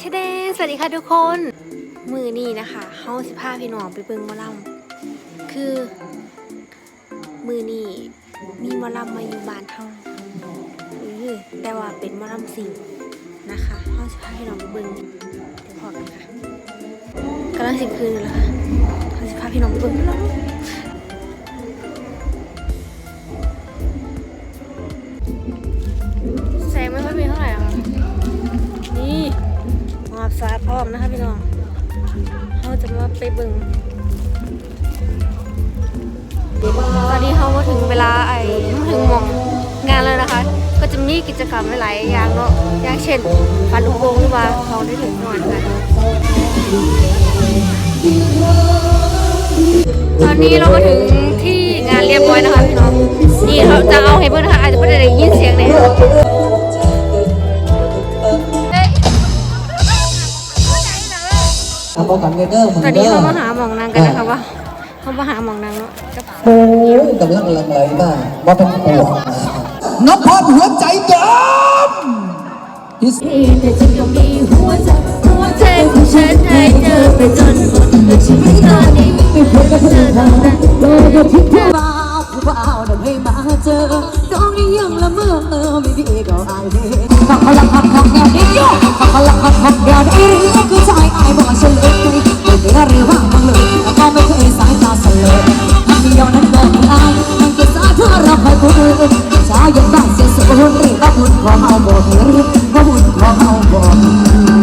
ชเดงสวัสดีค่ะทุกคน มือนี่นะคะเฮาสิพาพี่น้องไปเบิ่งมอลำคือ มือนี่มีมอลำมาอยู่บ้านเฮาเออแต่ว่าเป็นมอลำสิงนะคะเฮาสิพาพี่น้องไปเบิ่งเดี๋ยวพอกันค่ะกำลังสิบคืนอยู่แล้วค่ะเฮาสิพาพี่น้องไปเบิ่งมอลำ บสาพร้อมนะคะพี่น้องเราจะมาไปเบึงตอนนี้เขามาถึงเวลาไอ้มาถึงมองงานแล้วนะคะ ก็จะมีกิจกรรมหลายอย่างเนาะอย่างเช่นฟันลูกโป่งหรือว่าเขาได้ถึงนอนกันตอนนี้เรามาถึงที่งานเรียบร้อยนะคะพี่น้องนี่เราจะเอาให้เพื่อนนะคะอาจจะไม่ได้ยินเสียงเลย เอาพอกันเด้อมึงตอนนี้เขามาหาหมองนางกันนะคะว่าเขามาหาหมองนางเนาะโอ้ยกำลังลังไหลมาว่าเป็นห่วงนพรหัวใจเดิมที่สุดแต่ฉันก็มีหัวใจหัวใจของฉันให้เธอไปจนหมดแต่ชีวิตตอนนี้ไม่เคยกับเธอเท่านั้นโลกก็ทิ้งเธอบ่าผู้บ่าวนั้นให้มาเจอตรงนี้ยังละเมอเออไม่ดีก็อายเห็นขับพลังขับขับแนวนี้โยขับพลังขับขับแนวนี้ก็คือใจ อยากได้เสียงสุดหุ่นรีบก็หุ่นขอเอาบอกหรือก็หุ่นขอเอาบอก